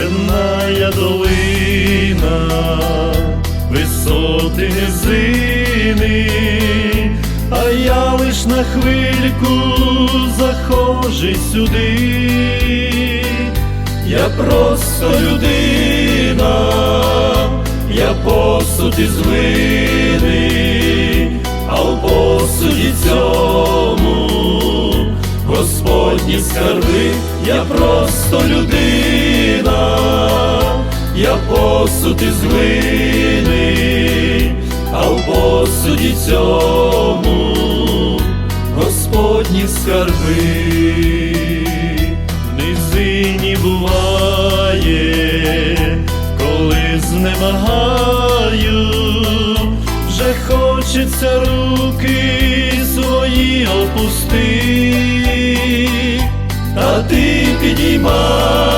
Земная долина, висоти низини, а я лиш на хвильку захожу сюди, я просто людина, я посуд із глини, а в посуді цьому Господні скарби, я просто людина, я посуд із глини, а в посуді цьому Господні скарби, в низині буває, коли знемагаю, вже хочеться руки свої опусти, а ти підіймай